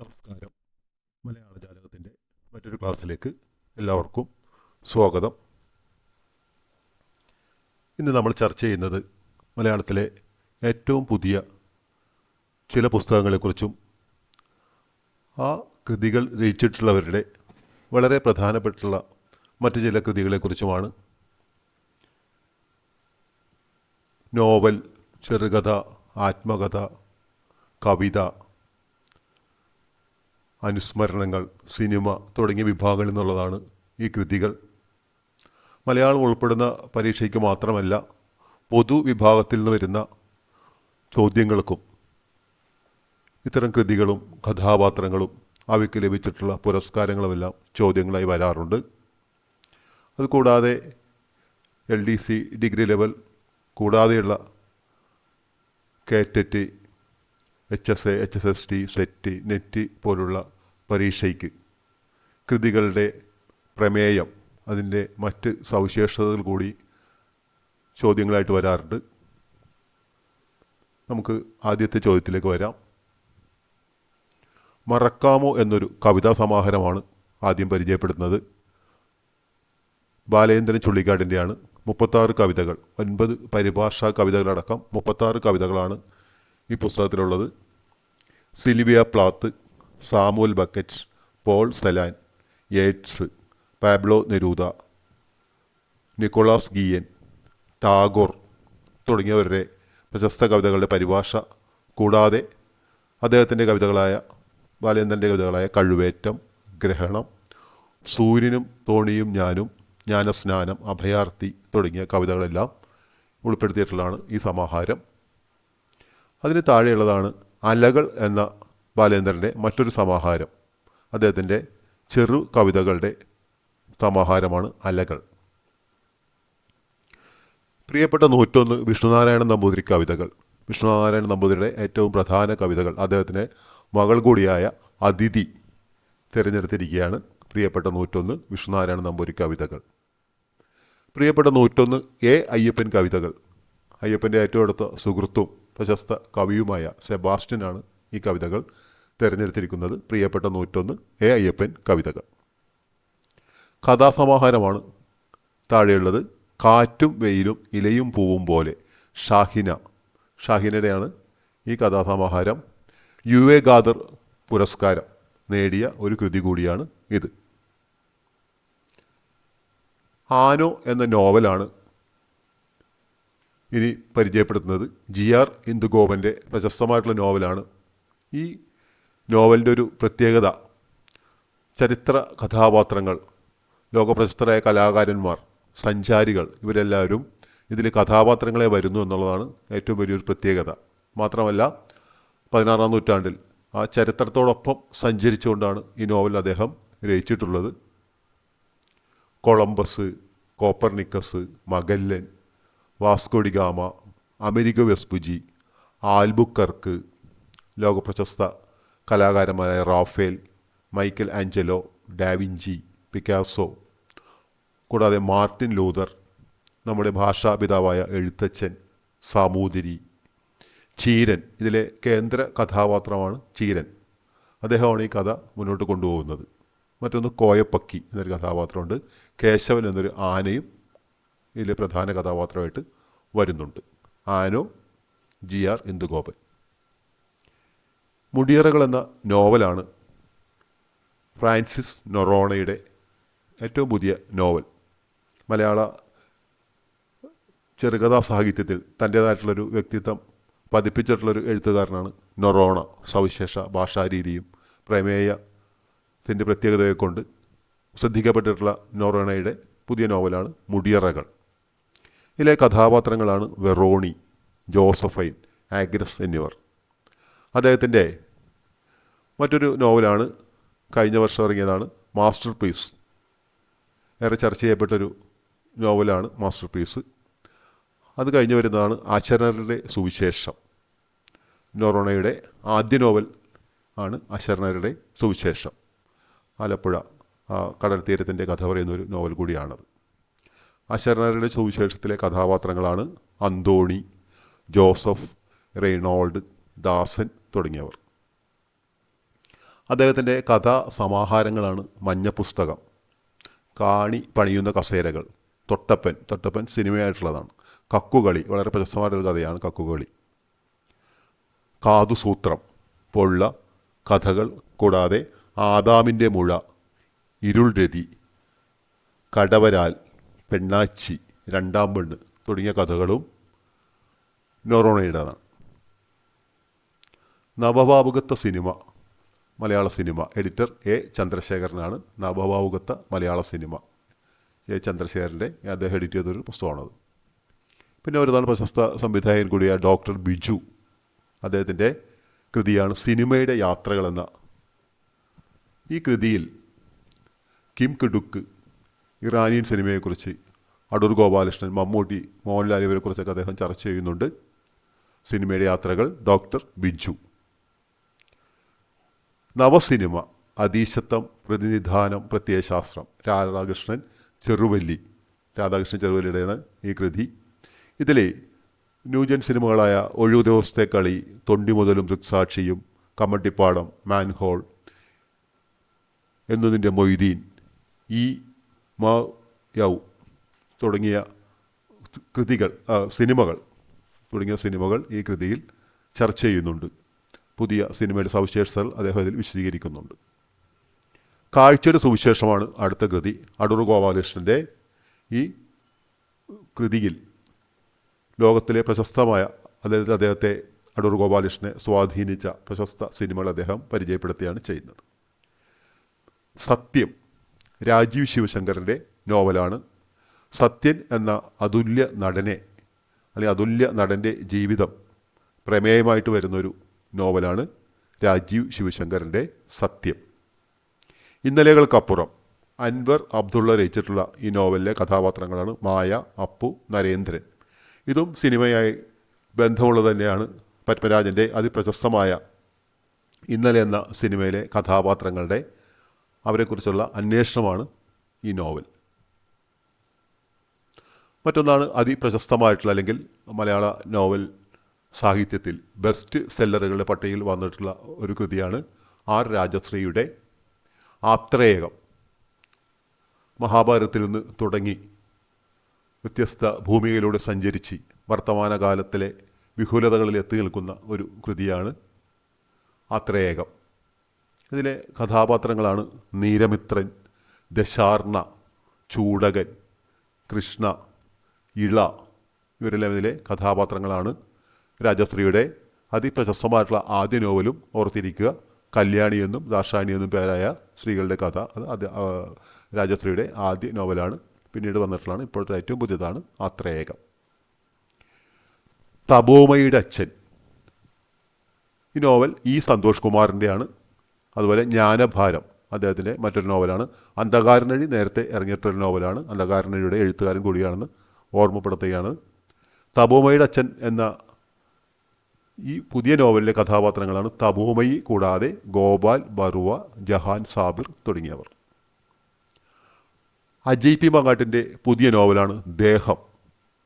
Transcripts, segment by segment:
നമസ്കാരം. മലയാള ജാലകത്തിന്റെ മറ്റൊരു ക്ലാസ്സിലേക്ക് എല്ലാവർക്കും സ്വാഗതം. ഇന്ന് നമ്മൾ ചർച്ച ചെയ്യുന്നത് മലയാളത്തിലെ ഏറ്റവും പുതിയ ചില പുസ്തകങ്ങളെക്കുറിച്ചും ആ കൃതികൾ രചിച്ചിട്ടുള്ളവരുടെ വളരെ പ്രധാനപ്പെട്ടുള്ള മറ്റു ചില കൃതികളെക്കുറിച്ചുമാണ് നോവൽ ചെറുകഥ ആത്മകഥ കവിത അനുസ്മരണങ്ങൾ സിനിമ തുടങ്ങിയ വിഭാഗങ്ങളിൽ നിന്നുള്ളതാണ് ഈ കൃതികൾ. മലയാളം ഉൾപ്പെടുന്ന പരീക്ഷയ്ക്ക് മാത്രമല്ല പൊതുവിഭാഗത്തിൽ നിന്ന് വരുന്ന ചോദ്യങ്ങൾക്കും ഇത്തരം കൃതികളും കഥാപാത്രങ്ങളും അവയ്ക്ക് ലഭിച്ചിട്ടുള്ള പുരസ്കാരങ്ങളുമെല്ലാം ചോദ്യങ്ങളായി വരാറുണ്ട്. അതുകൂടാതെ L D C degree level കൂടാതെയുള്ള കേറ്ററ്റ് H S A H S S T SET NET പോലുള്ള പരീക്ഷയ്ക്ക് കൃതികളുടെ പ്രമേയം അതിന്റെ മറ്റ് സവിശേഷതകൾ കൂടി ചോദ്യങ്ങളായിട്ട് വരാറുണ്ട്. നമുക്ക് ആദ്യത്തെ ചോദ്യത്തിലേക്ക് വരാം. മറക്കാമോ എന്നൊരു കവിതാ സമാഹാരമാണ് ആദ്യം പരിചയപ്പെടുത്തുന്നത് ബാലേന്ദ്രൻ ചുള്ളിക്കാടിന്റെയാണ്. മുപ്പത്താറ് കവിതകൾ ഒൻപത് പരിഭാഷാ കവിതകളടക്കം മുപ്പത്താറ് കവിതകളാണ് ഈ പുസ്തകത്തിലുള്ളത് Sylvia Plath Samuel Beckett Paul Celan Yeats Pablo Neruda Nicolas Guillen Tagore തുടങ്ങിയവരുടെ പ്രശസ്ത കവിതകളുടെ പരിഭാഷ കൂടാതെ അദ്ദേഹത്തിന്റെ കവിതകളായ ബാലേന്ദ്രന്റെ കവിതകളായ കഴുവേറ്റം ഗ്രഹണം സൂര്യനും തോണിയും ഞാനും ജ്ഞാനസ്നാനം അഭയാർത്ഥി തുടങ്ങിയ കവിതകളെല്ലാം ഉൾപ്പെടുത്തിയിട്ടുള്ളതാണ് ഈ സമാഹാരം. അതിന് താഴെയുള്ളതാണ് അലകൾ എന്ന ബാലേന്ദ്രന്റെ മറ്റൊരു സമാഹാരം. അദ്ദേഹത്തിന്റെ ചെറു കവിതകളുടെ സമാഹാരമാണ് അലകൾ. പ്രിയപ്പെട്ട നൂറ്റൊന്ന് വിഷ്ണുനാരായണ നമ്പൂതിരി കവിതകൾ. വിഷ്ണുനാരായണ നമ്പൂതിരിയുടെ ഏറ്റവും പ്രധാന കവിതകൾ അദ്ദേഹത്തിന്റെ മകൾ കൂടിയായ അതിഥി തിരഞ്ഞെടുത്തിരിക്കുകയാണ് പ്രിയപ്പെട്ട നൂറ്റൊന്ന് വിഷ്ണുനാരായണ നമ്പൂരി കവിതകൾ. പ്രിയപ്പെട്ട നൂറ്റൊന്ന് എ അയ്യപ്പൻ കവിതകൾ. അയ്യപ്പന്റെ ഏറ്റവും അടുത്ത സുഹൃത്തും പ്രശസ്ത കവിയുമായ സെബാസ്റ്റ്യനാണ് ഈ കവിതകൾ തിരഞ്ഞെടുത്തിരിക്കുന്നത്. പ്രിയപ്പെട്ട നൂറ്റൊന്ന് എ അയ്യപ്പൻ കവിതകൾ. കഥാസമാഹാരമാണ് താഴെയുള്ളത്. കാറ്റും വെയിലും ഇലയും പൂവും പോലെ ഷാഹിന. ഷാഹിനയുടെയാണ് ഈ കഥാസമാഹാരം. യു എ ഗാദർ പുരസ്കാരം നേടിയ ഒരു കൃതി കൂടിയാണ് ഇത്. ആനോ എന്ന നോവലാണ് ഇനി പരിചയപ്പെടുത്തുന്നത് ജി ആർ ഇന്ദുഗോപന്റെ പ്രശസ്തമായിട്ടുള്ള നോവലാണ്. ഈ നോവലിന്റെ ഒരു പ്രത്യേകത ചരിത്ര കഥാപാത്രങ്ങൾ ലോകപ്രശസ്തരായ കലാകാരന്മാർ സഞ്ചാരികൾ ഇവരെല്ലാവരും ഇതിൽ കഥാപാത്രങ്ങളെ വരുന്നു എന്നുള്ളതാണ് ഏറ്റവും വലിയൊരു പ്രത്യേകത. മാത്രമല്ല പതിനാറാം നൂറ്റാണ്ടിൽ ആ ചരിത്രത്തോടൊപ്പം സഞ്ചരിച്ചുകൊണ്ടാണ് ഈ നോവൽ അദ്ദേഹം രചിച്ചിട്ടുള്ളത്. Columbus Copernicus Magellan Vasco da Gama Amerigo Vespucci Albuquerque ലോകപ്രശസ്ത കലാകാരന്മാരായ Raphael Michelangelo da Vinci Picasso. കൂടാതെ മാർട്ടിൻ ലൂതർ നമ്മുടെ ഭാഷാപിതാവായ എഴുത്തച്ഛൻ സാമൂതിരി ചീരൻ. ഇതിലെ കേന്ദ്ര കഥാപാത്രമാണ് ചീരൻ. അദ്ദേഹമാണ് ഈ കഥ മുന്നോട്ട് കൊണ്ടുപോകുന്നത്. മറ്റൊന്ന് കോയപ്പക്കി എന്നൊരു കഥാപാത്രമുണ്ട്. കേശവൻ എന്നൊരു ആനയും ഇതിലെ പ്രധാന കഥാപാത്രമായിട്ട് വരുന്നുണ്ട്. ആനോ ജി ആർ ഇന്ദുഗോപൻ. മുടിയറകൾ എന്ന നോവലാണ് ഫ്രാൻസിസ് നൊറോണയുടെ ഏറ്റവും പുതിയ നോവൽ. മലയാള ചെറുകഥാ സാഹിത്യത്തിൽ തന്റേതായിട്ടുള്ളൊരു വ്യക്തിത്വം പതിപ്പിച്ചിട്ടുള്ളൊരു എഴുത്തുകാരനാണ് നൊറോണ. സവിശേഷ ഭാഷാരീതിയും പ്രമേയത്തിന്റെ പ്രത്യേകതയെ കൊണ്ട് ശ്രദ്ധിക്കപ്പെട്ടിട്ടുള്ള നൊറോണയുടെ പുതിയ നോവലാണ് മുടിയറകൾ. ഇതിലെ കഥാപാത്രങ്ങളാണ് വെറോണി ജോസഫൈൻ ആഗ്രസ് എന്നിവർ. അദ്ദേഹത്തിന്റെ മറ്റൊരു നോവലാണ് കഴിഞ്ഞ വർഷം ഇറങ്ങിയതാണ് മാസ്റ്റർ പീസ് ഏറെ ചർച്ച ചെയ്യപ്പെട്ടൊരു നോവലാണ് മാസ്റ്റർ പീസ് അത് കഴിഞ്ഞ് വരുന്നതാണ് അശരണരുടെ സുവിശേഷം. നൊറോണയുടെ ആദ്യ നോവൽ ആണ് അശരണരുടെ സുവിശേഷം. ആലപ്പുഴ കടൽ തീരത്തിന്റെ കഥ പറയുന്ന ഒരു നോവൽ കൂടിയാണത്. അശരണരുടെ സുവിശേഷത്തിലെ കഥാപാത്രങ്ങളാണ് അന്തോണി ജോസഫ് റെയ്നോൾഡ് ദാസൻ തുടങ്ങിയവർ. അദ്ദേഹത്തിന്റെ കഥാ സമാഹാരങ്ങളാണ് മഞ്ഞപ്പുസ്തകം കാണി പണിയുന്ന കസേരകൾ തൊട്ടപ്പൻ തൊട്ടപ്പൻ സിനിമയായിട്ടുള്ളതാണ് കക്കുകളി വളരെ പ്രശസ്തമായിട്ടൊരു കഥയാണ് കക്കുകളി. കാതുസൂത്രം പോലുള്ള കഥകൾ കൂടാതെ ആദാമിന്റെ മുഴ ഇരുൾരതി കടവരാൽ പെണ്ണാച്ചി രണ്ടാം പെണ്ണ് തുടങ്ങിയ കഥകളും നൊറോണയുടേതാണ് നവഭാവുകത്വ cinema Malayala cinema. Editor A ചന്ദ്രശേഖരനാണ് നവഭാവുകത്വ മലയാള സിനിമ. എ ചന്ദ്രശേഖരന്റെ അദ്ദേഹം എഡിറ്റ് ചെയ്തൊരു പുസ്തകമാണത്. പിന്നെ ഒരുതാണ് പ്രശസ്ത സംവിധായകൻ കൂടിയ ഡോക്ടർ ബിജു. അദ്ദേഹത്തിന്റെ കൃതിയാണ് സിനിമയുടെ യാത്രകളെന്ന. ഈ കൃതിയിൽ കിം കിഡുക്ക് ഇറാനിയൻ സിനിമയെക്കുറിച്ച് അടൂർ ഗോപാലകൃഷ്ണൻ മമ്മൂട്ടി മോഹൻലാൽ ഇവരെക്കുറിച്ചൊക്കെ അദ്ദേഹം ചർച്ച ചെയ്യുന്നുണ്ട്. സിനിമയുടെ യാത്രകൾ ഡോക്ടർ ബിജു. നവസിനിമ അതീശത്വം പ്രതിനിധാനം പ്രത്യയശാസ്ത്രം രാധാകൃഷ്ണൻ ചെറുവല്ലി. രാധാകൃഷ്ണൻ ചെറുവല്ലിയുടെയാണ് ഈ കൃതി. ഇതിലെ ന്യൂജൻ സിനിമകളായ ഒഴിവു ദിവസത്തെ കളി തൊണ്ടി മുതലും ദൃക്സാക്ഷിയും കമ്മട്ടിപ്പാടം മാൻഹോൾ എന്നതിന്റെ മൊയ്തീൻ ഈ മാ യൗ തുടങ്ങിയ കൃതികൾ സിനിമകൾ തുടങ്ങിയ സിനിമകൾ ഈ കൃതിയിൽ ചർച്ച ചെയ്യുന്നുണ്ട്. പുതിയ സിനിമയുടെ സവിശേഷതകൾ അദ്ദേഹം അതിൽ വിശദീകരിക്കുന്നുണ്ട്. കാഴ്ചയുടെ സുവിശേഷമാണ് അടുത്ത കൃതി. അടൂർ ഗോപാലകൃഷ്ണന്റെ ഈ കൃതിയിൽ ലോകത്തിലെ പ്രശസ്തമായ അതായത് അദ്ദേഹത്തെ അടൂർ ഗോപാലകൃഷ്ണനെ സ്വാധീനിച്ച പ്രശസ്ത സിനിമകൾ അദ്ദേഹം പരിചയപ്പെടുത്തുകയാണ് ചെയ്യുന്നത്. സത്യം രാജീവ് ശിവശങ്കറിന്റെ നോവലാണ് സത്യൻ എന്ന അതുല്യ നടനെ അല്ലെങ്കിൽ അതുല്യ നടന്റെ ജീവിതം പ്രമേയമായിട്ട് വരുന്നൊരു നോവലാണ് രാജീവ് ശിവശങ്കറിന്റെ സത്യം. ഇന്നലകൾക്കപ്പുറം അൻവർ അബ്ദുള്ള രചിച്ചിട്ടുള്ള ഈ നോവലിലെ കഥാപാത്രങ്ങളാണ് മായ അപ്പു നരേന്ദ്രൻ. ഇതും സിനിമയായി ബന്ധമുള്ളത് തന്നെയാണ് പത്മരാജന്റെ അതിപ്രശസ്തമായ ഇന്നലെ എന്ന സിനിമയിലെ കഥാപാത്രങ്ങളുടെ അവരെക്കുറിച്ചുള്ള അന്വേഷണമാണ് ഈ നോവൽ. മറ്റൊന്നാണ് അതിപ്രശസ്തമായിട്ടുള്ള അല്ലെങ്കിൽ മലയാള നോവൽ സാഹിത്യത്തിൽ ബെസ്റ്റ് സെല്ലറുകളുടെ പട്ടികയിൽ വന്നിട്ടുള്ള ഒരു കൃതിയാണ് ആർ രാജശ്രീയുടെ ആത്രേയകം. മഹാഭാരതത്തിൽ നിന്ന് തുടങ്ങി വ്യത്യസ്ത ഭൂമികയിലൂടെ സഞ്ചരിച്ച് വർത്തമാനകാലത്തിലെ വിഹുലതകളിൽ എത്തി നിൽക്കുന്ന ഒരു കൃതിയാണ് ആത്രേയകം. ഇതിലെ കഥാപാത്രങ്ങളാണ് നീരമിത്രൻ ദശാർണ ചൂടകൻ കൃഷ്ണ ഇള ഇവരെല്ലാം ഇതിലെ കഥാപാത്രങ്ങളാണ്. രാജശ്രീയുടെ അതിപ്രശസ്തമായിട്ടുള്ള ആദ്യ നോവലും ഓർത്തിരിക്കുക. കല്യാണി എന്നും ദാർഷാണി എന്നും പേരായ സ്ത്രീകളുടെ കഥ. അത് രാജശ്രീയുടെ ആദ്യ നോവലാണ്. പിന്നീട് വന്നിട്ടുള്ളതാണ് ഇപ്പോഴത്തെ ഏറ്റവും പുതിയതാണ് ആത്രേയകം തപോമയുടെ അച്ഛൻ. ഈ നോവൽ ഇ സന്തോഷ് കുമാറിന്റെയാണ് അതുപോലെ ജ്ഞാനഭാരം അദ്ദേഹത്തിന്റെ മറ്റൊരു നോവലാണ്. അന്ധകാരനഴി നേരത്തെ ഇറങ്ങിയിട്ടൊരു നോവലാണ്. അന്ധകാരനഴിയുടെ എഴുത്തുകാരൻ കൂടിയാണെന്ന് ഓർമ്മപ്പെടുത്തുകയാണ്. തപോമയുടെ അച്ഛൻ എന്ന ഈ പുതിയ നോവലിലെ കഥാപാത്രങ്ങളാണ് തപോമയി കൂടാതെ ഗോപാൽ ബറുവ ജഹാൻ സാബിർ തുടങ്ങിയവർ. അജയ് പി മങ്ങാട്ടിന്റെ പുതിയ നോവലാണ് ദേഹം.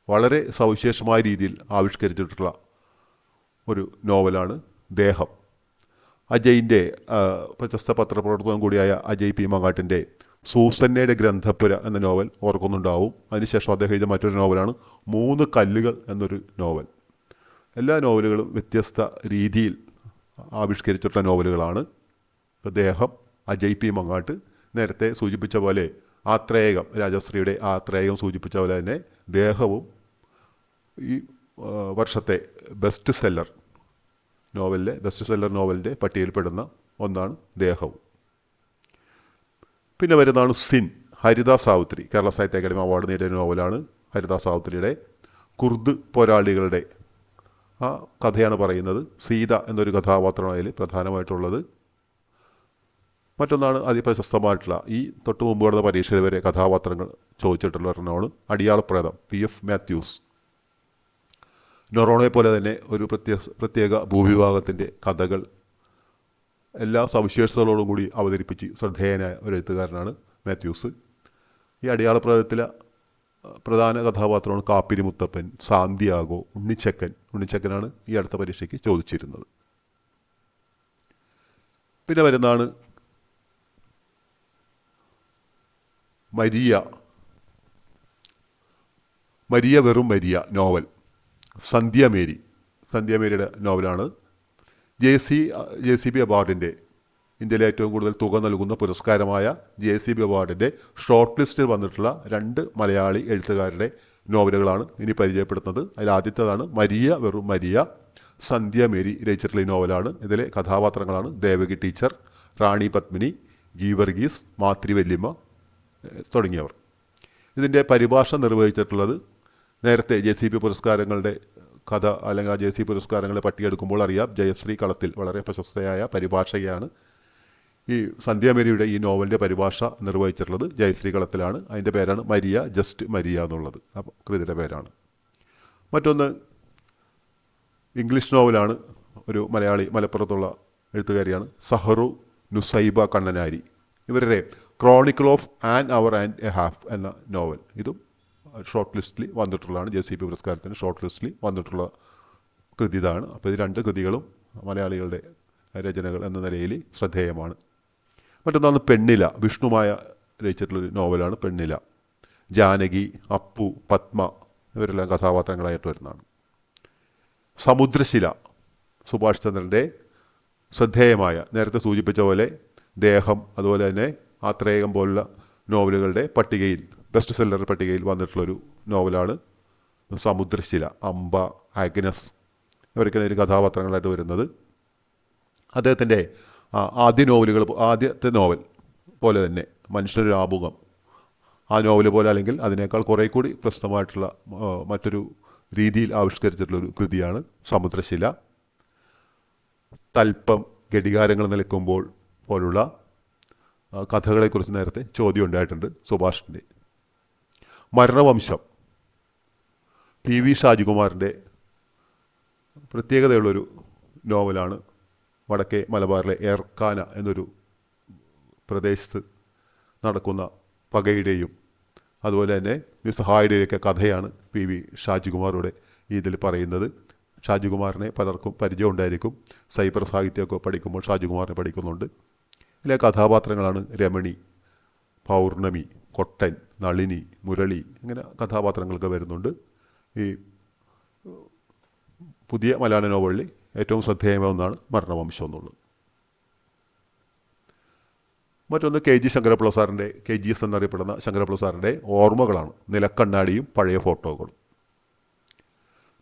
വളരെ സവിശേഷമായ രീതിയിൽ ആവിഷ്കരിച്ചിട്ടുള്ള ഒരു നോവലാണ് ദേഹം. അജയിന്റെ പ്രശസ്ത പത്രപ്രവർത്തകൻ കൂടിയായ അജയ് പി മങ്ങാട്ടിന്റെ സൂസന്നയുടെ ഗ്രന്ഥപ്പുര എന്ന നോവൽ ഓർക്കുന്നുണ്ടാവും. അതിനുശേഷം അദ്ദേഹം എഴുതിയ മറ്റൊരു നോവലാണ് മൂന്ന് കല്ലുകൾ എന്നൊരു നോവൽ. എല്ലാ നോവലുകളും വ്യത്യസ്ത രീതിയിൽ ആവിഷ്കരിച്ചിട്ടുള്ള നോവലുകളാണ്. അദ്ദേഹം അജയ് പി മങ്ങാട്ട് നേരത്തെ സൂചിപ്പിച്ച പോലെ ആത്രേയകം രാജശ്രീയുടെ ആത്രേയകം സൂചിപ്പിച്ച പോലെ തന്നെ ദേഹവും ഈ വർഷത്തെ ബെസ്റ്റ് സെല്ലർ നോവലിലെ ബെസ്റ്റ് സെല്ലർ നോവലിന്റെ പട്ടികയിൽപ്പെടുന്ന ഒന്നാണ് ദേഹവും. പിന്നെ വരുന്നതാണ് സിൻ ഹരിത സാവിത്രി. കേരള സാഹിത്യ അക്കാദമി അവാർഡ് നേടിയ നോവലാണ് ഹരിത സാവിത്രിയുടെ കുർദ് പോരാളികളുടെ ആ കഥയാണ് പറയുന്നത്. സീത എന്നൊരു കഥാപാത്രമാണ് അതിൽ പ്രധാനമായിട്ടുള്ളത്. മറ്റൊന്നാണ് അതിപ്രശസ്തമായിട്ടുള്ള ഈ തൊട്ട് മുമ്പ് നടന്ന പരീക്ഷയിൽ വരെ കഥാപാത്രങ്ങൾ ചോദിച്ചിട്ടുള്ള ഒരെണ്ണമാണ് അടിയാളപ്രേതം പി എഫ് മാത്യൂസ്. നൊറോണയെ പോലെ തന്നെ ഒരു പ്രത്യേക പ്രത്യേക ഭൂവിഭാഗത്തിന്റെ കഥകൾ എല്ലാ സവിശേഷതകളോടും കൂടി അവതരിപ്പിച്ച് ശ്രദ്ധേയനായ ഒരു എഴുത്തുകാരനാണ് മാത്യൂസ്. ഈ അടയാള അടിയാളപ്രേതത്തിലെ പ്രധാന കഥാപാത്രമാണ് കാപ്പിരി മുത്തപ്പൻ സാന്തിയാഗോ ഉണ്ണിച്ചക്കൻ. ഉണ്ണിച്ചക്കനാണ് ഈ അടുത്ത പരീക്ഷയ്ക്ക് ചോദിച്ചിരുന്നത്. പിന്നെ വരുന്നതാണ് മരിയ. മരിയ വെറും മരിയ നോവൽ. സന്ധ്യ സന്ധ്യാമേരിയുടെ നോവലാണ്. J C J C B അവാർഡിന്റെ ഇന്ത്യയിലെ ഏറ്റവും കൂടുതൽ തുക നൽകുന്ന പുരസ്കാരമായ ജെ സി ബി അവാർഡിന്റെ ഷോർട്ട് ലിസ്റ്റിൽ വന്നിട്ടുള്ള രണ്ട് മലയാളി എഴുത്തുകാരുടെ നോവലുകളാണ് ഇനി പരിചയപ്പെടുത്തുന്നത്. അതിൽ ആദ്യത്തേതാണ് മരിയ വെറും മരിയ. സന്ധ്യ മേരി രചിച്ചിട്ടുള്ള ഈ നോവലാണ്. ഇതിലെ കഥാപാത്രങ്ങളാണ് ദേവകി ടീച്ചർ റാണി പത്മിനി ഗീവർഗീസ് മാത്രി വല്യമ്മ തുടങ്ങിയവർ. ഇതിന്റെ പരിഭാഷ നിർവഹിച്ചിട്ടുള്ളത് നേരത്തെ ജെ സി പി പുരസ്കാരങ്ങളുടെ കഥ അല്ലെങ്കിൽ ആ ജെ സി പുരസ്കാരങ്ങളെ പട്ടിയെടുക്കുമ്പോൾ അറിയാം. ജയശ്രീ കളത്തിൽ വളരെ പ്രശസ്തയായ പരിഭാഷയാണ് ഈ സന്ധ്യാമേരിയുടെ ഈ നോവലിന്റെ പരിഭാഷ നിർവഹിച്ചിട്ടുള്ളത്. ജയശ്രീ കളത്തിലാണ്. അതിന്റെ പേരാണ് മരിയ ജസ്റ്റ് മരിയ എന്നുള്ളത്. കൃതിയുടെ പേരാണ്. മറ്റൊന്ന് ഇംഗ്ലീഷ് നോവലാണ്. ഒരു മലയാളി മലപ്പുറത്തുള്ള എഴുത്തുകാരിയാണ്. സഹറു നുസൈബ കണ്ണനാരി. ഇവരുടെ chronicle of an hour and a half എന്ന നോവൽ. ഇതും ഷോർട്ട് ലിസ്റ്റിൽ വന്നിട്ടുള്ളതാണ് ജെ സി പി പുരസ്കാരത്തിന് ഷോർട്ട് ലിസ്റ്റിൽ വന്നിട്ടുള്ള കൃതി ഇതാണ് അപ്പോൾ ഇത് രണ്ട് കൃതികളും മലയാളികളുടെ രചനകൾ എന്ന നിലയിൽ ശ്രദ്ധേയമാണ്. മറ്റൊന്നാണ് പെണ്ണില. വിഷ്ണുമായ രചിച്ചിട്ടുള്ളൊരു നോവലാണ് പെണ്ണില. ജാനകി അപ്പു പത്മ ഇവരെല്ലാം കഥാപാത്രങ്ങളായിട്ട് വരുന്നതാണ്. സമുദ്രശില. സുഭാഷ് ചന്ദ്രന്റെ ശ്രദ്ധേയമായ നേരത്തെ സൂചിപ്പിച്ച പോലെ ദേഹം അതുപോലെ തന്നെ ആത്രേയം പോലുള്ള നോവലുകളുടെ പട്ടികയിൽ ബെസ്റ്റ് സെല്ലർ പട്ടികയിൽ വന്നിട്ടുള്ളൊരു നോവലാണ് സമുദ്രശില അംബ ആഗ്നസ് ഇവരൊക്കെയാണ് ഒരു കഥാപാത്രങ്ങളായിട്ട് വരുന്നത്. അദ്ദേഹത്തിന്റെ ആദ്യ നോവലുകൾ ആദ്യത്തെ നോവൽ പോലെ തന്നെ മനുഷ്യനൊരു ആമുഖം. ആ നോവൽ പോലെ അല്ലെങ്കിൽ അതിനേക്കാൾ കുറേ കൂടി പ്രശസ്തമായിട്ടുള്ള മറ്റൊരു രീതിയിൽ ആവിഷ്കരിച്ചിട്ടുള്ളൊരു കൃതിയാണ് സമുദ്രശില. തൽപ്പം ഘടികാരങ്ങൾ നിൽക്കുമ്പോൾ പോലുള്ള കഥകളെക്കുറിച്ച് നേരത്തെ ചോദ്യം ഉണ്ടായിട്ടുണ്ട് സുഭാഷിന്റെ മരണവംശം. പി വി ഷാജികുമാറിന്റെ പ്രത്യേകതയുള്ളൊരു നോവലാണ് വടക്കേ മലബാറിലെ ഏർക്കാന എന്നൊരു പ്രദേശത്ത് നടക്കുന്ന പകയുടെയും അതുപോലെ തന്നെ നിസ്സഹായുടെയൊക്കെ കഥയാണ് പി വി ഷാജികുമാറുടെ ഇതിൽ പറയുന്നത്. ഷാജികുമാറിനെ പലർക്കും പരിചയം ഉണ്ടായിരിക്കും. സൈബർ സാഹിത്യമൊക്കെ പഠിക്കുമ്പോൾ ഷാജികുമാറിനെ പഠിക്കുന്നുണ്ട്. ഇതിലെ കഥാപാത്രങ്ങളാണ് രമണി പൗർണമി കൊട്ടൻ നളിനി മുരളി ഇങ്ങനെ കഥാപാത്രങ്ങളൊക്കെ വരുന്നുണ്ട്. ഈ പുതിയ മലയാള നോവലിൽ ഏറ്റവും ശ്രദ്ധേയമായ ഒന്നാണ് മരണവംശം എന്നുള്ളത്. മറ്റൊന്ന് കെ ജി ശങ്കരപ്പിള്ള സാറിന്റെ കെ ജി എസ് എന്നറിയപ്പെടുന്ന ശങ്കരപ്പിള്ള സാറിന്റെ ഓർമ്മകളാണ്. നിലക്കണ്ണാടിയും പഴയ ഫോട്ടോകളും.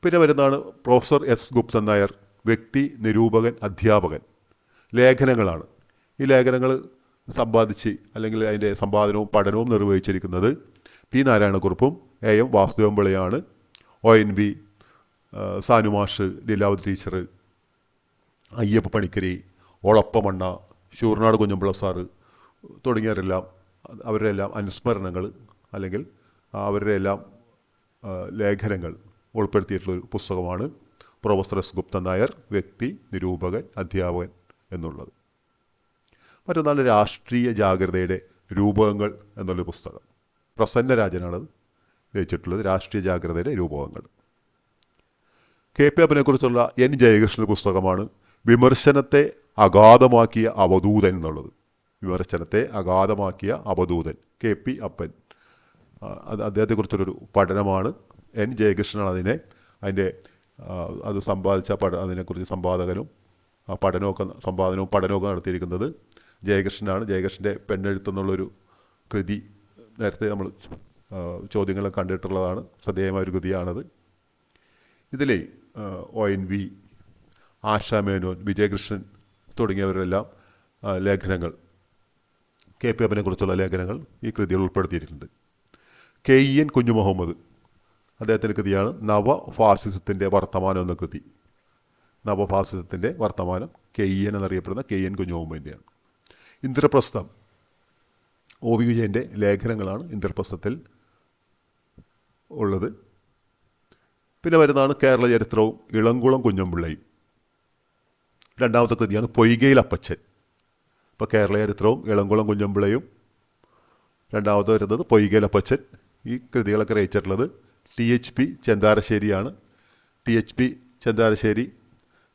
പിന്നെ വരുന്നതാണ് പ്രൊഫസർ എസ് ഗുപ്തൻ നായർ വ്യക്തി നിരൂപകൻ അധ്യാപകൻ. ലേഖനങ്ങളാണ്. ഈ ലേഖനങ്ങൾ സമ്പാദിച്ച് അല്ലെങ്കിൽ അതിന്റെ സമ്പാദനവും പഠനവും നിർവഹിച്ചിരിക്കുന്നത് പി നാരായണക്കുറുപ്പും എ എം വാസുദേവൻ പിള്ളയാണ് ഒ എൻ വി സാനുമാഷ് ലീലാവതി ടീച്ചർ അയ്യപ്പ പണിക്കരി ഒളപ്പമണ്ണ ശൂർനാട് കുഞ്ഞമ്പിള്ള സാറ് തുടങ്ങിയവരെല്ലാം അവരുടെ എല്ലാം അനുസ്മരണങ്ങൾ അല്ലെങ്കിൽ അവരുടെ എല്ലാം ലേഖനങ്ങൾ ലേഖനങ്ങൾ ഉൾപ്പെടുത്തിയിട്ടുള്ളൊരു പുസ്തകമാണ് പ്രൊഫസർ എസ് ഗുപ്ത നായർ വ്യക്തി നിരൂപകൻ അധ്യാപകൻ എന്നുള്ളത്. മറ്റൊന്നാണ് രാഷ്ട്രീയ ജാഗ്രതയുടെ രൂപകങ്ങൾ എന്നുള്ളൊരു പുസ്തകം. പ്രസന്നരാജനാണത് രചിച്ചിട്ടുള്ളത് രാഷ്ട്രീയ ജാഗ്രതയുടെ രൂപകങ്ങൾ. കെ പി അപ്പനെക്കുറിച്ചുള്ള എൻ ജയകൃഷ്ണന്റെ പുസ്തകമാണ് വിമർശനത്തെ അഗാധമാക്കിയ അവധൂതൻ എന്നുള്ളത്. വിമർശനത്തെ അഗാധമാക്കിയ അവധൂതൻ കെ പി അപ്പൻ. അത് അദ്ദേഹത്തെക്കുറിച്ചുള്ളൊരു പഠനമാണ്. എൻ ജയകൃഷ്ണനാണ് അതിനെ അതിന്റെ അത് സമ്പാദിച്ച പഠ അതിനെക്കുറിച്ച് സമ്പാദകനും പഠനമൊക്കെ സമ്പാദനവും പഠനമൊക്കെ നടത്തിയിരിക്കുന്നത്. ജയകൃഷ്ണനാണ്. ജയകൃഷ്ണന്റെ പെണ്ണെഴുത്തെന്നുള്ളൊരു കൃതി നേരത്തെ നമ്മൾ ചോദ്യങ്ങളൊക്കെ കണ്ടിട്ടുള്ളതാണ്. ശ്രദ്ധേയമായ ഒരു കൃതിയാണത്. ഇതിലെ O N V Asha Menon Vijayakrishnan തുടങ്ങിയവരെല്ലാം ലേഖനങ്ങൾ കെ പി എമ്മിനെ കുറിച്ചുള്ള ലേഖനങ്ങൾ ഈ കൃതിയിൽ ഉൾപ്പെടുത്തിയിട്ടുണ്ട്. കെ ഇ എൻ കുഞ്ഞു മുഹമ്മദ് അദ്ദേഹത്തിന്റെ കൃതിയാണ് നവ ഫാസിസത്തിന്റെ വർത്തമാനം എന്ന കൃതി. നവഫാസിസത്തിന്റെ വർത്തമാനം കെ ഇ എൻ എന്നറിയപ്പെടുന്ന കെ എൻ കുഞ്ഞു മുഹമ്മദിന്റെയാണ് ഇന്ദ്രപ്രസ്ഥം. ഒ വി വിജയന്റെ ലേഖനങ്ങളാണ് ഇന്ദ്രപ്രസ്ഥത്തിൽ ഉള്ളത്. പിന്നെ വരുന്നതാണ് കേരള ചരിത്രവും ഇളംകുളം കുഞ്ഞമ്പിള്ളയും രണ്ടാമത്തെ കൃതിയാണ് പൊയ്കയിൽ അപ്പച്ചൻ. ഇപ്പോൾ കേരള ചരിത്രവും ഇളംകുളം കുഞ്ഞമ്പിള്ളയും. രണ്ടാമത്തെ വരുന്നത് പൊയ്കയിൽ അപ്പച്ചൻ. ഈ കൃതികളൊക്കെ രചിച്ചിട്ടുള്ളത് T H P ചെന്താരശ്ശേരിയാണ്. T H P Chentharasseri.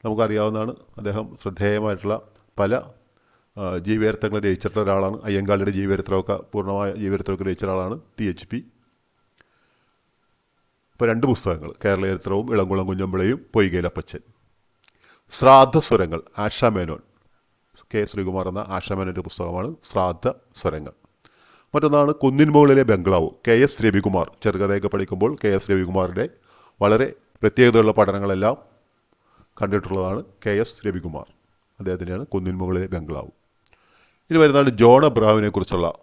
നമുക്കറിയാവുന്നതാണ് അദ്ദേഹം ശ്രദ്ധേയമായിട്ടുള്ള പല ജീവചരിത്രങ്ങൾ രചിച്ചിട്ടുള്ള ഒരാളാണ്. അയ്യങ്കാളിയുടെ ജീവചരിത്രമൊക്കെ പൂർണമായ ജീവചരിത്രമൊക്കെ രചിച്ച ഒരാളാണ് ടി എച്ച് പി ഇപ്പോൾ രണ്ട് പുസ്തകങ്ങൾ കേരള ചരിത്രവും ഇളംകുളം കുഞ്ഞമ്പിളയും പൊയ്കയിലപ്പച്ചൻ ശ്രാദ്ധ സ്വരങ്ങൾ ആശാമേനോൻ മേനോൻ. കെ ശ്രീകുമാർ എന്ന ആശാമേനോന്റെ പുസ്തകമാണ് ശ്രാദ്ധ സ്വരങ്ങൾ മറ്റൊന്നാണ് കുന്നിൻ മുകളിലെ ബംഗ്ലാവ് കെ എസ് രവികുമാർ. ചെറുകഥയൊക്കെ പഠിക്കുമ്പോൾ കെ എസ് രവികുമാറിന്റെ വളരെ പ്രത്യേകതയുള്ള പഠനങ്ങളെല്ലാം കണ്ടിട്ടുള്ളതാണ് കെ എസ് രവികുമാർ. അദ്ദേഹത്തിന്റെയാണ് കുന്നിൻ മുകളിലെ ബംഗ്ലാവ്. ഇനി വരുന്നതാണ് ജോൺ അബ്രഹാമിനെ കുറിച്ചുള്ള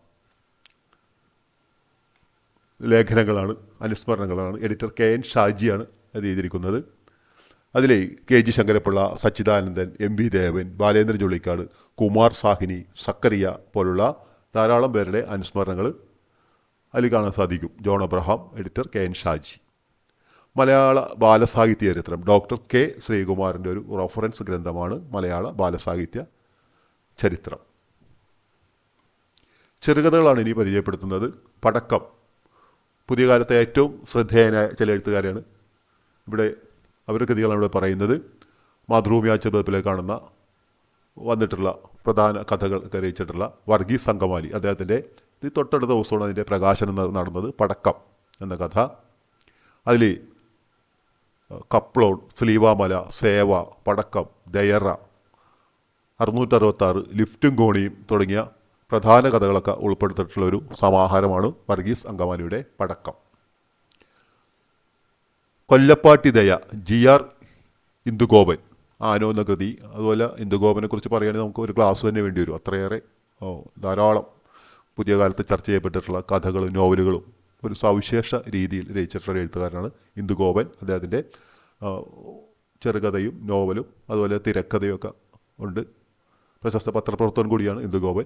ലേഖനങ്ങളാണ് അനുസ്മരണങ്ങളാണ്. എഡിറ്റർ കെ എൻ ഷാജിയാണ് അത് എഴുതിയിരിക്കുന്നത്. അതിലെ K G Sankarapillai Sachidanandan M V Devan Balendran Chullikkad Kumar Sahni Zacharia പോലുള്ള ധാരാളം പേരുടെ അനുസ്മരണങ്ങൾ അതിൽ കാണാൻ സാധിക്കും. John Abraham editor K N Shaji. മലയാള ബാലസാഹിത്യ ചരിത്രം. ഡോക്ടർ കെ ശ്രീകുമാറിന്റെ ഒരു റഫറൻസ് ഗ്രന്ഥമാണ് മലയാള ബാലസാഹിത്യ ചരിത്രം. ചെറുകഥകളാണ് ഇനി പരിചയപ്പെടുത്തുന്നത്. പടക്കം. പുതിയ കാലത്തെ ഏറ്റവും ശ്രദ്ധേയനായ ചില എഴുത്തുകാരാണ് ഇവിടെ അവരുടെ കൃതികളാണ് ഇവിടെ പറയുന്നത്. മാതൃഭൂമി ആച്ചപതിപ്പിലെ കാണുന്ന വന്നിട്ടുള്ള പ്രധാന കഥകൾ കരയിച്ചിട്ടുള്ള വർഗീസ് സംഗമാലി. അദ്ദേഹത്തിന്റെ തൊട്ടടുത്ത ദിവസമാണ് അതിന്റെ പ്രകാശനം നടന്നത്. പടക്കം എന്ന കഥ. അതിൽ കപ്ലോൺ സ്ലീവാമല സേവ പടക്കം ദയറ അറുന്നൂറ്ററുപത്താറ് ലിഫ്റ്റും കോണിയും തുടങ്ങിയ പ്രധാന കഥകളൊക്കെ ഉൾപ്പെടുത്തിയിട്ടുള്ള ഒരു സമാഹാരമാണ് വർഗീസ് അങ്കമാലിയുടെ പടക്കം. കൊല്ലപ്പാട്ടി ദയ ജി ആർ ഇന്ദുഗോപൻ ആനോ എന്ന കൃതി അതുപോലെ ഇന്ദുഗോപനെ കുറിച്ച് പറയുകയാണെങ്കിൽ നമുക്ക് ഒരു ക്ലാസ് തന്നെ വേണ്ടി വരും. അത്രയേറെ ധാരാളം പുതിയ കാലത്ത് ചർച്ച ചെയ്യപ്പെട്ടിട്ടുള്ള കഥകളും നോവലുകളും ഒരു സവിശേഷ രീതിയിൽ രചിച്ചിട്ടുള്ള എഴുത്തുകാരനാണ് ഇന്ദുഗോപൻ. അദ്ദേഹത്തിന്റെ ചെറുകഥയും നോവലും അതുപോലെ തിരക്കഥയും ഒക്കെ ഉണ്ട്. പ്രശസ്ത പത്രപ്രവർത്തകൻ കൂടിയാണ് ഇന്ദുഗോപൻ.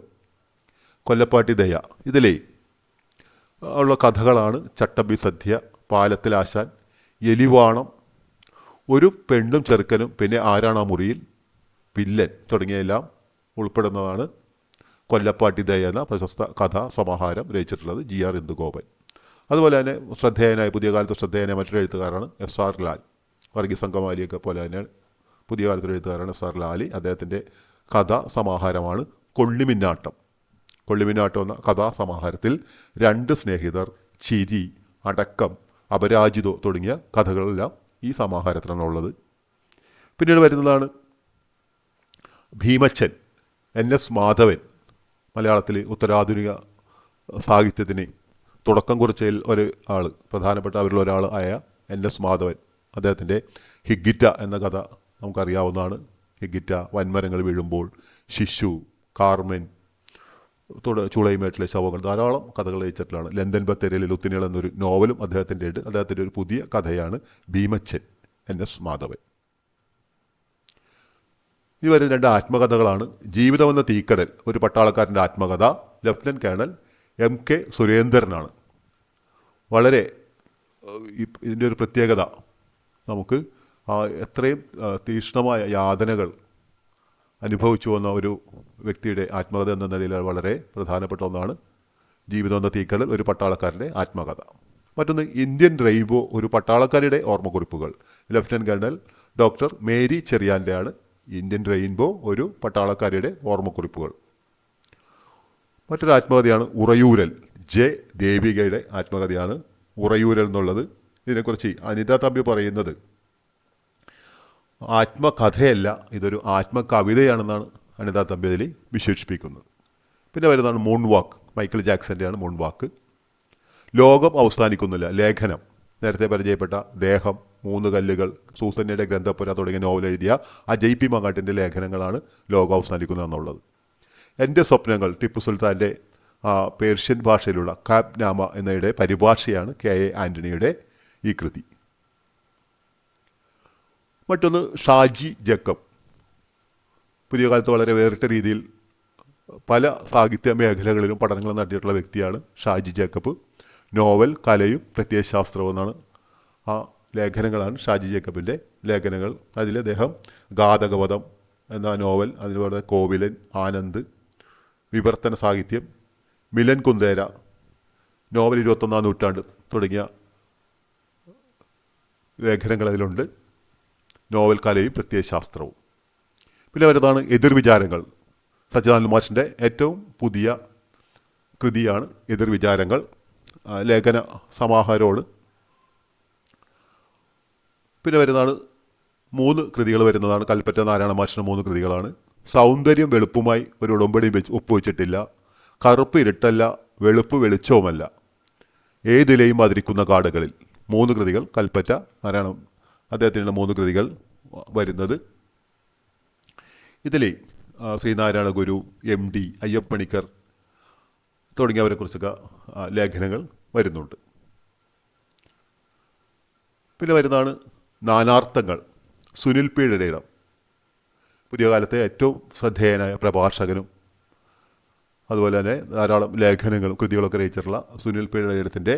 കൊല്ലപ്പാട്ടി ദയ. ഇതിലേ ഉള്ള കഥകളാണ് ചട്ടമ്പി സദ്യ പാലത്തിലാശാൻ എലിവാണം ഒരു പെണ്ണും ചെറുക്കനും പിന്നെ ആരാണ് ആ മുറിയിൽ? വില്ലൻ തുടങ്ങിയെല്ലാം ഉൾപ്പെടുന്നതാണ് കൊല്ലപ്പാട്ടി ദയ എന്ന പ്രശസ്ത കഥാ സമാഹാരം രചിച്ചിട്ടുള്ളത് ജി ആർ ഇന്ദുഗോപൻ. അതുപോലെ തന്നെ ശ്രദ്ധേയനായ പുതിയ കാലത്ത് ശ്രദ്ധേയനായ മറ്റൊരു എഴുത്തുകാരാണ് എസ് ആർ ലാൽ. വർഗീസ് പോലെ തന്നെ പുതിയ കാലത്തൊരു എഴുത്തുകാരാണ് എസ് ആർ ലാലി. അദ്ദേഹത്തിന്റെ കഥാ സമാഹാരമാണ് കൊള്ളിമിന്നാട്ടം. കൊള്ളിമിനാട്ടം എന്ന കഥാസമാഹാരത്തിൽ രണ്ട് സ്നേഹിതർ ചിരി അടക്കം അപരാജിതോ തുടങ്ങിയ കഥകളെല്ലാം ഈ സമാഹാരത്തിലാണ് ഉള്ളത് പിന്നീട് വരുന്നതാണ് ഭീമച്ചൻ എൻ. എസ്. മാധവൻ മലയാളത്തിലെ ഉത്തരാധുനിക സാഹിത്യത്തിന് തുടക്കം കുറിച്ചതിൽ ഒരു ആൾ പ്രധാനപ്പെട്ട അവരിൽ ഒരാൾ ആയ എൻ. എസ്. മാധവൻ. അദ്ദേഹത്തിന്റെ ഹിഗിറ്റ എന്ന കഥ നമുക്കറിയാവുന്നതാണ്. ഹിഗിറ്റ വൻമരങ്ങൾ വീഴുമ്പോൾ ശിശു കാർമെൻ തുട ചുളയുമായിട്ടുള്ള ശവങ്ങൾ ധാരാളം കഥകൾ രചിച്ചിട്ടുള്ളതാണ് ലണ്ടൻ ബത്തേരിയിലെ ലുത്തിനികൾ എന്നൊരു നോവലും അദ്ദേഹത്തിന്റെ ഉണ്ട് അദ്ദേഹത്തിന്റെ ഒരു പുതിയ കഥയാണ് ഭീമച്ചൻ എൻ എസ് മാധവൻ. ഈ വരുന്ന രണ്ട് ആത്മകഥകളാണ്. ജീവിതം എന്ന തീക്കടൽ ഒരു പട്ടാളക്കാരന്റെ ആത്മകഥ ലഫ്റ്റനന്റ് കേണൽ എം കെ സുരേന്ദ്രനാണ്. വളരെ ഇതിന്റെ ഒരു പ്രത്യേകത നമുക്ക് എത്രയും തീക്ഷ്ണമായ യാതനകൾ അനുഭവിച്ചു വന്ന ഒരു വ്യക്തിയുടെ ആത്മകഥ എന്ന നിലയിൽ വളരെ പ്രധാനപ്പെട്ട ഒന്നാണ്. ജീവിതം എന്ന തീക്കടൽ ഒരു പട്ടാളക്കാരന്റെ ആത്മകഥ. മറ്റൊന്ന് ഇന്ത്യൻ റെയിൻബോ ഒരു പട്ടാളക്കാരുടെ ഓർമ്മക്കുറിപ്പുകൾ. ലഫ്റ്റനന്റ് കേണൽ ഡോക്ടർ മേരി ചെറിയാന്റെയാണ് ഇന്ത്യൻ റെയിൻബോ ഒരു പട്ടാളക്കാരുടെ ഓർമ്മക്കുറിപ്പുകൾ. മറ്റൊരു ആത്മകഥയാണ് ഉറയൂരൽ. ജെ. ദേവികയുടെ ആത്മകഥയാണ് ഉറയൂരൽ എന്നുള്ളത്. ഇതിനെക്കുറിച്ച് അനിത തമ്പി പറയുന്നത് ആത്മകഥയല്ല ഇതൊരു ആത്മകവിതയാണെന്നാണ് അനിത തമ്പി വിശേഷിപ്പിക്കുന്നത്. പിന്നെ വരുന്നതാണ് മൂൺ വാക്ക് മൈക്കിൾ ജാക്സന്റെയാണ് മൂൺ വാക്ക് ലോകം അവസാനിക്കുന്നില്ല ലേഖനം. നേരത്തെ പരിചയപ്പെട്ട ദേഹം മൂന്ന് കല്ലുകൾ സൂസന്നയുടെ ഗ്രന്ഥപുര തുടങ്ങിയ നോവൽ എഴുതിയ ആ ജെ പി മങ്ങാട്ടിന്റെ ലേഖനങ്ങളാണ് ലോകം അവസാനിക്കുന്നത് എന്നുള്ളത്. എന്റെ സ്വപ്നങ്ങൾ ടിപ്പു സുൽത്താന്റെ പേർഷ്യൻ ഭാഷയിലുള്ള കാബ്നാമ എന്നയുടെ പരിഭാഷയാണ് കെ എ ആന്റണിയുടെ ഈ കൃതി. മറ്റൊന്ന് ഷാജി ജക്കബ്. പുതിയ കാലത്ത് വളരെ വേറിട്ട രീതിയിൽ പല സാഹിത്യ മേഖലകളിലും പഠനങ്ങൾ നടത്തിയിട്ടുള്ള വ്യക്തിയാണ് ഷാജി ജേക്കബ്. നോവൽ കലയും പ്രത്യയശാസ്ത്രവും എന്നാണ് ആ ലേഖനങ്ങളാണ് ഷാജി ജേക്കബിന്റെ ലേഖനങ്ങൾ. അതിൽ അദ്ദേഹം ഗാതകവധം എന്ന നോവൽ അതിലൂടെ കോവിലൻ ആനന്ദ് വിവർത്തന സാഹിത്യം മിലൻ കുന്തേര നോവൽ ഇരുപത്തൊന്നാം നൂറ്റാണ്ട് തുടങ്ങിയ ലേഖനങ്ങൾ അതിലുണ്ട്. നോവൽ കലയും പ്രത്യയശാസ്ത്രവും. പിന്നെ വരുന്നതാണ് എതിർവിചാരങ്ങൾ. സച്ചിദാനന്ദ മാഷിന്റെ ഏറ്റവും പുതിയ കൃതിയാണ് എതിർവിചാരങ്ങൾ. ലേഖന സമാഹാരമാണ് പിന്നെ വരുന്നതാണ് മൂന്ന് കൃതികൾ വരുന്നതാണ്. കൽപ്പറ്റ നാരായണ മാഷിന്റെ മൂന്ന് കൃതികളാണ്. സൗന്ദര്യം വെളുപ്പുമായി ഒരു ഉടമ്പടി വെച്ച് ഒപ്പുവെച്ചിട്ടില്ല. കറുപ്പ് ഇരുട്ടല്ല വെളുപ്പ് വെളിച്ചവുമല്ല. ഏതിലെയും അതിരിക്കുന്ന കാടുകളിൽ. മൂന്ന് കൃതികൾ കൽപ്പറ്റ നാരായണ അദ്ദേഹത്തിന്റെ മൂന്ന് കൃതികൾ വരുന്നത്. ഇതിൽ ശ്രീനാരായണ ഗുരു എം ഡി അയ്യപ്പണിക്കർ തുടങ്ങിയവരെക്കുറിച്ചൊക്കെ കുറിച്ചൊക്കെ ലേഖനങ്ങൾ വരുന്നുണ്ട്. പിന്നെ വരുന്നതാണ് നാനാർത്ഥങ്ങൾ. സുനിൽ പീഴരയിടം പുതിയ കാലത്തെ ഏറ്റവും ശ്രദ്ധേയനായ പ്രഭാഷകനും അതുപോലെ തന്നെ ധാരാളം ലേഖനങ്ങളും കൃതികളൊക്കെ രചിച്ചിട്ടുള്ള സുനിൽ പീഴരയിടത്തിന്റെ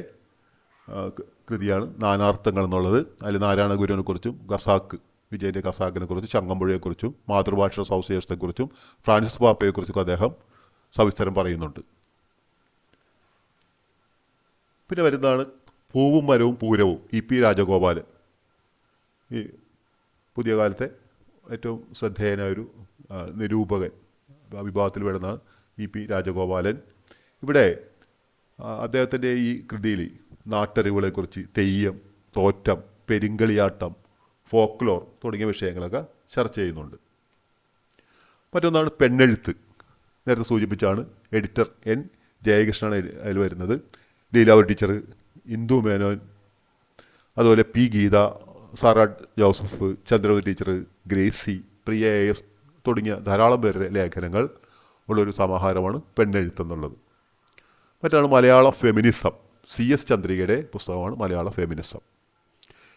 കൃതിയാണ് നാനാർത്ഥങ്ങൾ എന്നുള്ളത്. അതിൽ നാരായണ ഗുരുവിനെ കുറിച്ചും ഖസാക്ക് വിജയന്റെ ഖസാക്കിനെ കുറിച്ചും ചങ്ങമ്പുഴയെക്കുറിച്ചും മാതൃഭാഷ സൗശേഷത്തെക്കുറിച്ചും ഫ്രാൻസിസ് പാപ്പയെക്കുറിച്ചും അദ്ദേഹം സവിസ്തരം പറയുന്നുണ്ട്. പിന്നെ വരുന്നതാണ് പൂവും മരവും പൂരവും ഇ പി രാജഗോപാലൻ. ഈ പുതിയ കാലത്തെ ഏറ്റവും ശ്രദ്ധേയനായ ഒരു നിരൂപകൻ വിഭാഗത്തിൽ വരുന്നതാണ് ഇ പി രാജഗോപാലൻ. ഇവിടെ അദ്ദേഹത്തിന്റെ ഈ കൃതിയിൽ നാട്ടറിവുകളെക്കുറിച്ച് തെയ്യം തോറ്റം പെരിങ്കളിയാട്ടം ഫോക്ലോർ തുടങ്ങിയ വിഷയങ്ങളൊക്കെ ചർച്ച ചെയ്യുന്നുണ്ട്. മറ്റൊന്നാണ് പെണ്ണെഴുത്ത്. നേരത്തെ സൂചിപ്പിച്ചാണ് എഡിറ്റർ എൻ. ജയകൃഷ്ണൻ അതിൽ- വരുന്നത്. ലീലാവർ ടീച്ചർ ഇന്ദു മേനോൻ അതുപോലെ P. Geetha Sara Joseph Chandravathi teacher Gracy Priya A. S തുടങ്ങിയ ധാരാളം പേരുടെ ലേഖനങ്ങൾ ഉള്ളൊരു സമാഹാരമാണ് പെണ്ണെഴുത്തെന്നുള്ളത് മറ്റാണ് മലയാള ഫെമിനിസം. സി എസ് ചന്ദ്രികയുടെ പുസ്തകമാണ് മലയാള ഫെമിനിസം.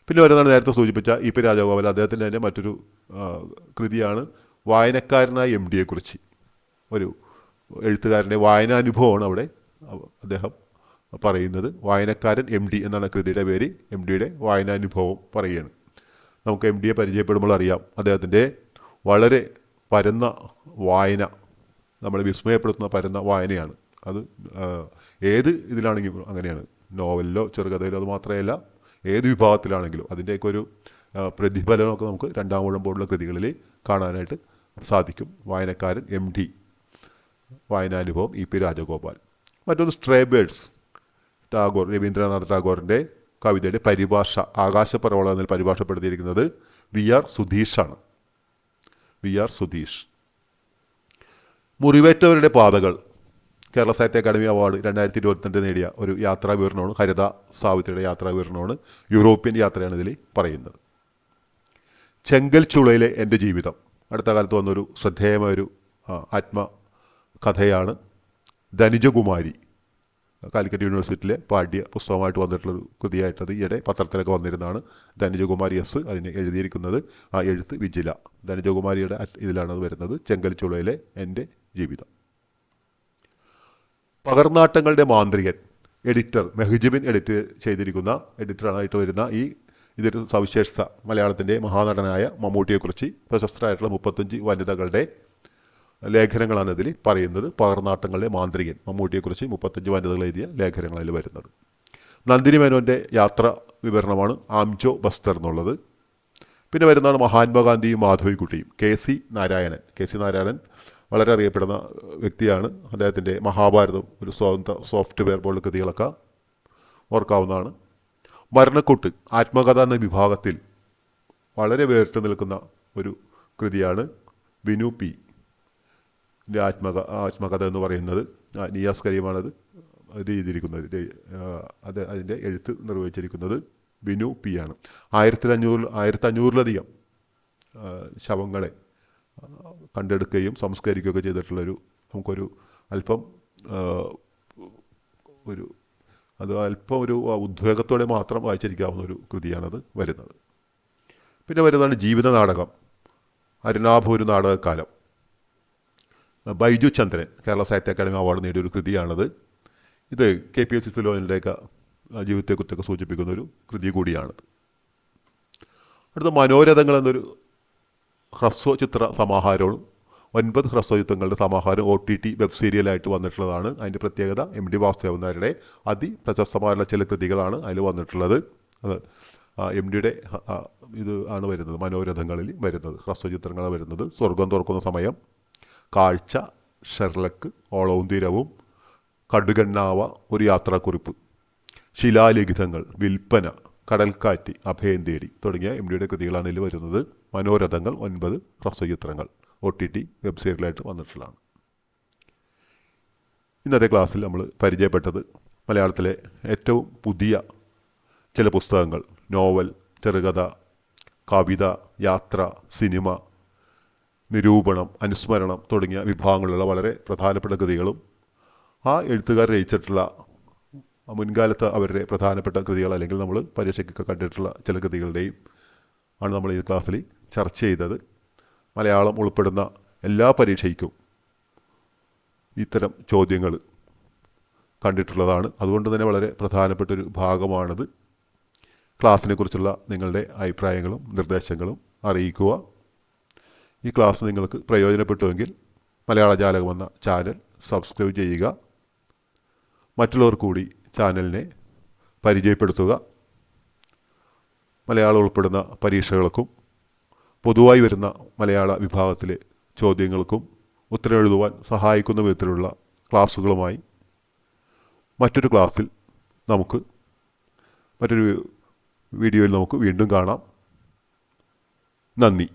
പിന്നെ വരുന്നതാണ് നേരത്തെ സൂചിപ്പിച്ച ഇ പി രാജഗോപാൽ അദ്ദേഹത്തിന്റെ തന്നെ മറ്റൊരു കൃതിയാണ് വായനക്കാരനായ എം ഡിയെക്കുറിച്ച് ഒരു എഴുത്തുകാരന്റെ വായനാനുഭവമാണ് അവിടെ അദ്ദേഹം പറയുന്നത്. വായനക്കാരൻ എം ഡി എന്നാണ് കൃതിയുടെ പേര്. എം ഡിയുടെ വായനാനുഭവം പറയുകയാണ്. നമുക്ക് എം ഡിയെ പരിചയപ്പെടുമ്പോൾ അറിയാം. അദ്ദേഹത്തിന്റെ വളരെ പരന്ന വായന നമ്മളെ വിസ്മയപ്പെടുത്തുന്ന പരന്ന വായനയാണ്. അത് ഏത് ഇതിലാണെങ്കിലും അങ്ങനെയാണ്. നോവലിലോ ചെറുകഥയിലോ അത് മാത്രമല്ല ഏത് വിഭാഗത്തിലാണെങ്കിലും അതിന്റെയൊക്കെ ഒരു പ്രതിഫലനമൊക്കെ നമുക്ക് രണ്ടാം ഊഴം പോലുള്ള കൃതികളിൽ കാണാനായിട്ട് സാധിക്കും. വായനക്കാരൻ എം ഡി. വായനാനുഭവം ഇ പി രാജഗോപാൽ. മറ്റൊന്ന് സ്ട്രേബേഴ്സ്. ടാഗോർ രവീന്ദ്രനാഥ് ടാഗോറിന്റെ കവിതയുടെ പരിഭാഷ ആകാശപ്പറവള എന്നതിൽ പരിഭാഷപ്പെടുത്തിയിരിക്കുന്നത് V R സുധീഷാണ്. V R Sudheesh. മുറിവേറ്റവരുടെ പാതകൾ. കേരള സാഹിത്യ അക്കാദമി അവാർഡ് രണ്ടായിരത്തി ഇരുപത്തിരണ്ട് നേടിയ ഒരു യാത്രാ വിവരണമാണ് ഹരിത സാവിത്രിയുടെ യാത്രാ വിവരണമാണ് യൂറോപ്യൻ യാത്രയാണ് ഇതിൽ പറയുന്നത്. ചെങ്കൽ ചുളയിലെ എന്റെ ജീവിതം. അടുത്ത കാലത്ത് വന്നൊരു ശ്രദ്ധേയമായൊരു ആത്മകഥയാണ് ധനുജകുമാരി. കാലിക്കറ്റ് യൂണിവേഴ്സിറ്റിയിലെ പാഠ്യ പുസ്തകമായിട്ട് വന്നിട്ടുള്ളൊരു കൃതിയായിട്ടത് ഈയിടെ പത്രത്തിലൊക്കെ വന്നിരുന്നതാണ് ധനുജകുമാരി എസ് അതിന് എഴുതിയിരിക്കുന്നത് ആ എഴുത്ത് വിജില. ധനുജകുമാരിയുടെ ഇതിലാണത് വരുന്നത് ചെങ്കൽ ചുളയിലെ എന്റെ ജീവിതം. പകർന്നാട്ടങ്ങളുടെ മാന്ത്രികൻ എഡിറ്റർ മെഹ്ജബിൻ എഡിറ്റ് ചെയ്തിരിക്കുന്ന എഡിറ്ററായിട്ട് വരുന്ന ഈ ഇതൊരു സവിശേഷത മലയാളത്തിന്റെ മഹാനടനായ മമ്മൂട്ടിയെക്കുറിച്ച് പ്രശസ്തരായിട്ടുള്ള മുപ്പത്തഞ്ച് വനിതകളുടെ ലേഖനങ്ങളാണ് ഇതിൽ പറയുന്നത് പകർന്നാട്ടങ്ങളുടെ മാന്ത്രികൻ മമ്മൂട്ടിയെക്കുറിച്ച് മുപ്പത്തഞ്ച് വനിതകൾ എഴുതിയ ലേഖനങ്ങളിൽ വരുന്നത്. നന്ദിനി മേനോന്റെ യാത്ര വിവരണമാണ് ആംജോ ബസ്തർ എന്നുള്ളത്. പിന്നെ വരുന്നതാണ് മഹാത്മാഗാന്ധിയും മാധവിക്കുട്ടിയും K C Narayanan K C Narayanan വളരെ അറിയപ്പെടുന്ന വ്യക്തിയാണ്. അദ്ദേഹത്തിന്റെ മഹാഭാരതം ഒരു സ്വതന്ത്ര സോഫ്റ്റ്വെയർ പോലുള്ള കൃതികളൊക്കെ ഓർക്കാവുന്നതാണ്. മരണക്കൂട്ട് ആത്മകഥ എന്ന വിഭാഗത്തിൽ വളരെ വേറിട്ട് നിൽക്കുന്ന ഒരു കൃതിയാണ് വിനു പി. ആത്മക ആത്മകഥ എന്ന് പറയുന്നത്. നിയാസ് കരീമാണത് ഇത് ചെയ്തിരിക്കുന്നത് അത് അതിന്റെ എഴുത്ത് നിർവഹിച്ചിരിക്കുന്നത് ബിനു പി ആണ്. ആയിരത്തി അഞ്ഞൂറിൽ ആയിരത്തി അഞ്ഞൂറിലധികം ശവങ്ങളെ കണ്ടെടുക്കുകയും സംസ്കരിക്കുകയൊക്കെ ചെയ്തിട്ടുള്ളൊരു നമുക്കൊരു അല്പം ഒരു അത് അല്പം ഒരു ഉദ്വേഗത്തോടെ മാത്രം വായിച്ചിരിക്കാവുന്ന ഒരു കൃതിയാണത് വരുന്നത്. പിന്നെ വരുന്നതാണ് ജീവിത നാടകം. അരുണാഭ ഒരു നാടകക്കാലം ബൈജു ചന്ദ്രൻ കേരള സാഹിത്യ അക്കാദമി അവാർഡ് നേടിയ ഒരു കൃതിയാണത്. ഇത് കെ പി എസ് സി സുലോനിന്റെയൊക്കെ ജീവിതത്തെക്കുറിച്ചൊക്കെ സൂചിപ്പിക്കുന്ന ഒരു കൃതി കൂടിയാണത് അടുത്ത മനോരഥങ്ങൾ എന്നൊരു ഹ്രസ്വചിത്ര സമാഹാരവും ഒൻപത് ഹ്രസ്വചിത്രങ്ങളുടെ സമാഹാരം ഒ ടി ടി വെബ് സീരിയലായിട്ട് വന്നിട്ടുള്ളതാണ്. അതിന്റെ പ്രത്യേകത എം ഡി വാസുദേവൻ നായരുടെ അതിപ്രശസ്തമായുള്ള ചില കൃതികളാണ് അതിൽ വന്നിട്ടുള്ളത്. അത് എം ഡിയുടെ ഇത് ആണ് വരുന്നത്. മനോരഥങ്ങളിൽ വരുന്നത്. ഹ്രസ്വചിത്രങ്ങൾ വരുന്നത്. സ്വർഗം തുറക്കുന്ന സമയം കാഴ്ച ഷെർലക്ക് ഓളവും തീരവും കടുകണ്ണാവ ഒരു യാത്രാക്കുറിപ്പ് ശിലാലിഖിതങ്ങൾ വിൽപ്പന കടൽക്കാറ്റ് അഭയം തേടി തുടങ്ങിയ എം ഡിയുടെ കൃതികളാണ് ഇതിൽ വരുന്നത്. മനോരഥങ്ങൾ ഒൻപത് ഹ്രസ്വചിത്രങ്ങൾ. ഒ ടി ടി വെബ്സൈറ്റിലായിട്ട് വന്നിട്ടുള്ളതാണ്. ഇന്നത്തെ ക്ലാസ്സിൽ നമ്മൾ പരിചയപ്പെട്ടത് മലയാളത്തിലെ ഏറ്റവും പുതിയ ചില പുസ്തകങ്ങൾ. നോവൽ ചെറുകഥ കവിത യാത്ര സിനിമ നിരൂപണം അനുസ്മരണം തുടങ്ങിയ വിഭാഗങ്ങളുള്ള വളരെ പ്രധാനപ്പെട്ട കൃതികളും ആ എഴുത്തുകാർ രചിച്ചിട്ടുള്ള മുൻകാലത്ത് അവരുടെ പ്രധാനപ്പെട്ട കൃതികൾ അല്ലെങ്കിൽ നമ്മൾ പരീക്ഷയ്ക്കൊക്കെ കണ്ടിട്ടുള്ള ചില കൃതികളുടെയും ആണ് നമ്മൾ ഈ ക്ലാസ്സിൽ ചർച്ച ചെയ്തത്. മലയാളം ഉൾപ്പെടുന്ന എല്ലാ പരീക്ഷയ്ക്കും ഇത്തരം ചോദ്യങ്ങൾ കണ്ടിട്ടുള്ളതാണ്. അതുകൊണ്ട് തന്നെ വളരെ പ്രധാനപ്പെട്ടൊരു ഭാഗമാണിത്. ക്ലാസ്സിനെ കുറിച്ചുള്ള നിങ്ങളുടെ അഭിപ്രായങ്ങളും നിർദ്ദേശങ്ങളും അറിയിക്കുക. ഈ ക്ലാസ് നിങ്ങൾക്ക് പ്രയോജനപ്പെട്ടുവെങ്കിൽ മലയാള ജാലകം എന്ന ചാനൽ സബ്സ്ക്രൈബ് ചെയ്യുക. മറ്റുള്ളവർ കൂടി ചാനലിനെ പരിചയപ്പെടുത്തുക. മലയാളം ഉൾപ്പെടുന്ന പരീക്ഷകൾക്കും പൊതുവായി വരുന്ന മലയാള വിഭാഗത്തിലെ ചോദ്യങ്ങൾക്കും ഉത്തരം എഴുതുവാൻ സഹായിക്കുന്ന വിധത്തിലുള്ള ക്ലാസ്സുകളുമായി മറ്റൊരു ക്ലാസ്സിൽ നമുക്ക് മറ്റൊരു വീഡിയോയിൽ നമുക്ക് വീണ്ടും കാണാം. നന്ദി.